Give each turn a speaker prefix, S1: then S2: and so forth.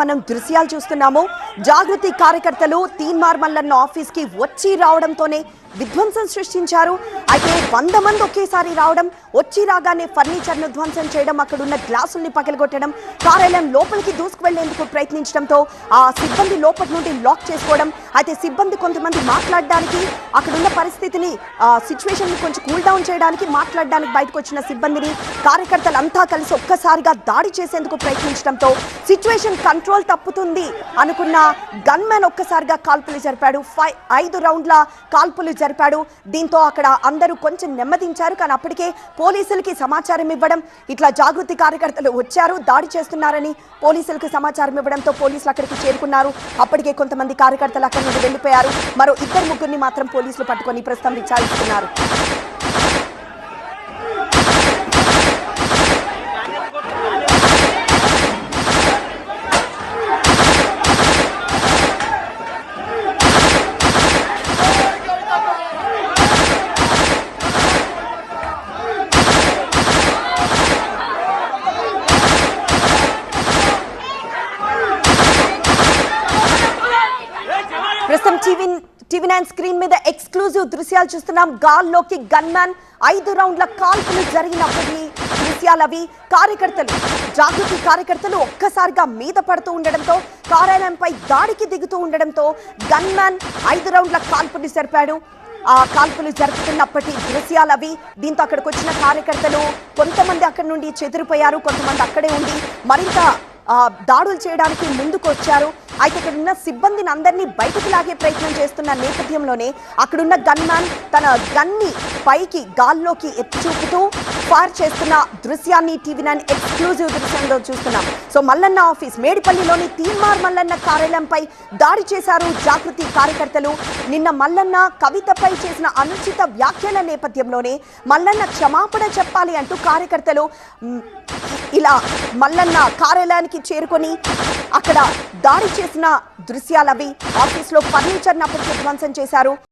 S1: మనం దృశ్యాలు చూస్తున్నాము. జాగృతి కార్యకర్తలు తీన్మార్ మల్లన్న ఆఫీస్కి వచ్చి రావడంతోనే విధ్వంసం సృష్టించారు. అయితే వంద మంది ఒకేసారి రావడం వచ్చి రాగానే ఫర్నిచర్ను ధ్వంసం చేయడం అక్కడ ఉన్న గ్లాసుల్ని పగలగొట్టడం కార్యాలయం లోపలికి దూసుకువెళ్ళేందుకు ప్రయత్నించడంతో ఆ సిబ్బంది లోపటి నుండి లాక్ చేసుకోవడం. అయితే సిబ్బంది కొంతమంది మాట్లాడడానికి అక్కడున్న పరిస్థితిని సిచ్యువేషన్ కొంచెం కూల్ డౌన్ చేయడానికి మాట్లాడడానికి బయటకు వచ్చిన సిబ్బందిని కార్యకర్తలంతా కలిసి ఒక్కసారిగా దాడి చేసేందుకు ప్రయత్నించడంతో సిచ్యువేషన్ కంట్రోల్ తప్పుతుంది అనుకున్న గన్ ఒక్కసారిగా కాల్పులు జరిపాడు. ఫైవ్ ఐదు రౌండ్ల కాల్పులు జరిపాడు. దీంతో అక్కడ అందరూ కొంచెం నెమ్మదించారు. కానీ అప్పటికే పోలీసులకి సమాచారం ఇవ్వడం ఇట్లా జాగృతి కార్యకర్తలు వచ్చారు దాడి చేస్తున్నారని పోలీసులకు సమాచారం ఇవ్వడంతో పోలీసులు అక్కడికి చేరుకున్నారు. అప్పటికే కొంతమంది కార్యకర్తలు అక్కడి నుండి వెళ్ళిపోయారు. మరో ఇద్దరు ముగ్గురిని మాత్రం పోలీసులు పట్టుకొని ప్రస్తుతం విచారిస్తున్నారు. ప్రస్తుతం టీవీ టీవీ నైన్ స్క్రీన్ మీద ఎక్స్క్లూజివ్ దృశ్యాలు చూస్తున్నాం. గాల్లోకి గన్మ్యాన్. ఐదు రౌండ్ల కాల్పులు జరిగినప్పటికీ దృశ్యాలు అవి. కార్యకర్తలు జాగృతి కార్యకర్తలు ఒక్కసారిగా మీద పడుతూ ఉండడంతో కార్యాలయంపై దాడికి దిగుతూ ఉండడంతో గన్మ్యాన్ ఐదు రౌండ్ల కాల్పులు జరిపాడు. ఆ కాల్పులు జరుపుతున్నప్పటి దృశ్యాలు అవి. దీంతో అక్కడికి వచ్చిన కార్యకర్తలు కొంతమంది అక్కడి నుండి చెదిరిపోయారు కొంతమంది అక్కడే ఉండి మరింత దాడులు చేయడానికి ముందుకు వచ్చారు అయితే ఇక్కడ ఉన్న సిబ్బందిని అందరినీ బయటకు లాగే ప్రయత్నం చేస్తున్న నేపథ్యంలోనే అక్కడున్న గన్మ్యాన్ తన గన్ని పైకి గాల్లోకి ఎత్తి చూపుతూ ఫైర్ చేస్తున్న దృశ్యాన్ని టీవీ నైన్ ఎక్స్క్లూజివ్ దృశ్యంలో చూస్తున్నాం. సో మల్లన్న ఆఫీస్ మేడిపల్లిలోని తీన్మార్ మల్లన్న కార్యాలయంపై దాడి చేశారు జాగృతి కార్యకర్తలు. నిన్న మల్లన్న కవితపై చేసిన అనుచిత వ్యాఖ్యల నేపథ్యంలోనే మల్లన్న క్షమాపణ చెప్పాలి అంటూ కార్యకర్తలు ఇలా మల్లన్న కార్యాలయానికి చేరుకొని అక్కడ దాడి చేసిన దృశ్యాలవి ఆఫీస్లో ఫర్నిచర్ అప్పటికే ధ్వంసం చేశారు.